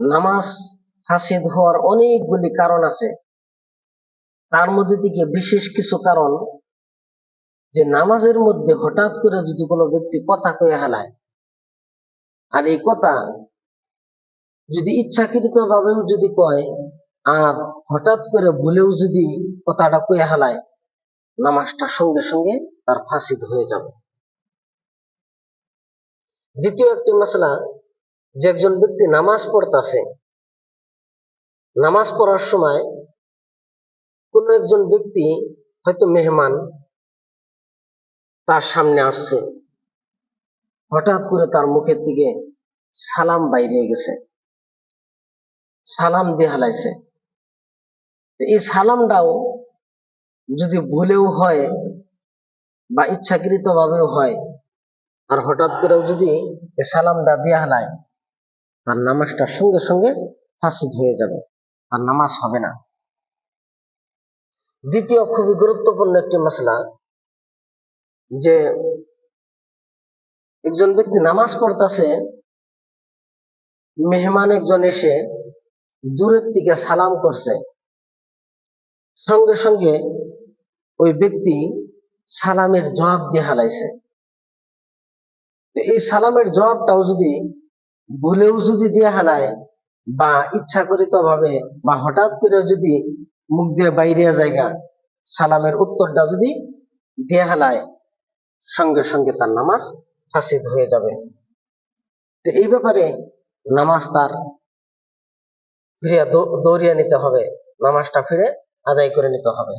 নামাজ ফাসিদ হওয়ার অনেকগুলি কারণ আছে। তার মধ্যে থেকে বিশেষ কিছু কারণ যে নামাজের মধ্যে হঠাৎ করে যদি কোনো ব্যক্তি কথা কয়ে হেলায়, আর এই কথা যদি ইচ্ছাকৃত ভাবেও যদি কয়, আর হঠাৎ করে ভুলেও যদি কথাটা কয়ে হেলায়, নামাজটা সঙ্গে সঙ্গে তার ফাঁসিদ হয়ে যাবে। দ্বিতীয় একটি মশলা যে একজন ব্যক্তি নামাজ পড়তাছে, নামাজ পড়ার সময় কোন একজন ব্যক্তি হয়তো মেহমান তার সামনে আসছে, হঠাৎ করে তার মুখের দিকে সালাম বাইরে গেছে, সালাম দিয়ে হালাইছে। এই সালামটাও যদি ভুলেও হয় বা ইচ্ছাকৃত ভাবেও হয়, আর হঠাৎ করেও যদি সালামটা দিয়ে হালায় তার নামাজটা সঙ্গে সঙ্গে ফাঁসিদ হয়ে যাবে। তার নামাজ হবে না। দ্বিতীয় খুবই গুরুত্বপূর্ণ একটি মশলা যে একজন ব্যক্তি নামাজ পড়তেছে, মেহমান একজন এসে দূরের থেকে সালাম করছে। সঙ্গে সঙ্গে ওই ব্যক্তি সালামের জবাব দিয়ে হালাইছে। এই সালামের জবাবটাও যদি ভুলেও যদি দিয়ে হালায় বা ইচ্ছাকৃত ভাবে বা হঠাৎ করে যদি মুখ দিয়ে বাইরে জায়গা সালামের উত্তরটা যদি দিয়ে হালায়, সঙ্গে সঙ্গে তার নামাজ ফাসিদ হয়ে যাবে। তো এই ব্যাপারে নামাজ তার ফিরে দৌড়িয়ে নিতে হবে, নামাজটা ফিরে আদায় করে নিতে হবে।